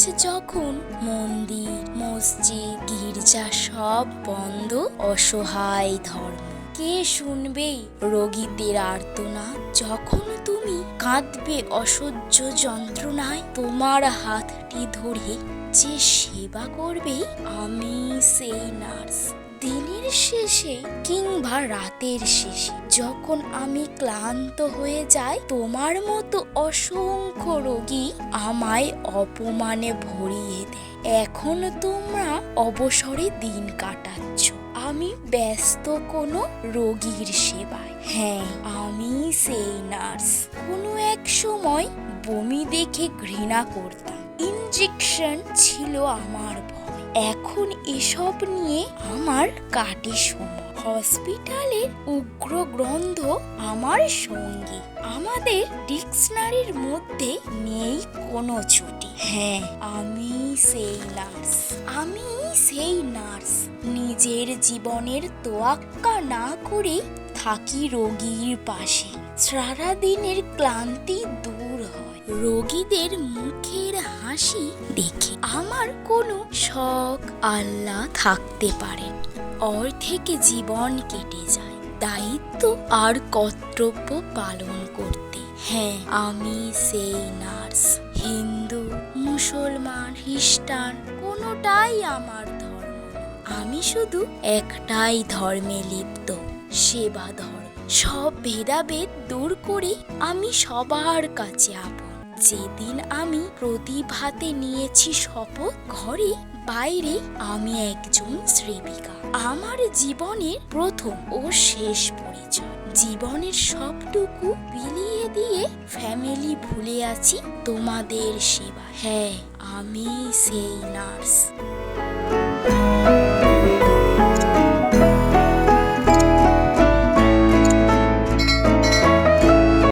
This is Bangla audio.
হচ্ছে যখন মন্দির, মসজিদ, গির্জা সব বন্ধ, অসহায় ধর্ম। কে শুনবে রোগীদের আর্তনা? যখন তুমি কাঁদবে অসহ্য যন্ত্রণায়, তোমার হাতটি ধরে যে সেবা করবে, আমি সেই নার্স। দিনের শেষে কিংবা রাতের শেষে যখন আমি ক্লান্ত হয়ে যাই, তোমার মতো অসংখ্য রোগী আমায় অপমানে ভরিয়ে দেয়। এখন তোমরা অবসরে দিন কাটাচ্ছ। আমি ব্যস্ত কোনো রোগীর সেবায়। হ্যাঁ আমি সেই নার্স। কোনো এক সময় বমি দেখে ঘৃণা করতাম। ইনজেকশন ছিল আমার ভয়। এখন এসব নিয়ে আমার কাটে সময় হসপিটালের উগ্র গ্রন্থ আমার সঙ্গী। আমাদের ডিকশনারির মধ্যে নেই কোনো ছুটি। হ্যাঁ আমি সেই নার্স। আমি সেই নার্স। নিজের জীবনের তোয়াক্কা না করে থাকি রোগীর পাশে। সারাদিনের ক্লান্তি দূর হয়। রোগীদের মুখের হাসি দেখে। আমার কোনো শখ আল্লাহ থাকতে পারে ওর থেকে জীবন কেটে যায়। দায়িত্ব আর কর্তব্য পালন করতে। হ্যাঁ আমি সেই নার্স, হিন্দু, মুসলমান, খ্রিস্টান, কোনোটাই আমার ধর্ম আমি শুধু একটাই ধর্মে লিপ্ত, সেবা ধর্ম। সব ভেদাভেদ দূর করে আমি সবার কাছে আপন। যেদিন আমি প্রতিভাতে নিয়েছি শপথ, ঘরে বাইরে আমি একজন শ্রেবিকা। আমার জীবনের প্রথম ও শেষ পরিচয়। জীবনের সবটুকু বিলিয়ে দিয়ে ফ্যামিলি ভুলে আছি তোমাদের সেবা। হ্যাঁ আমি সেই নার্স।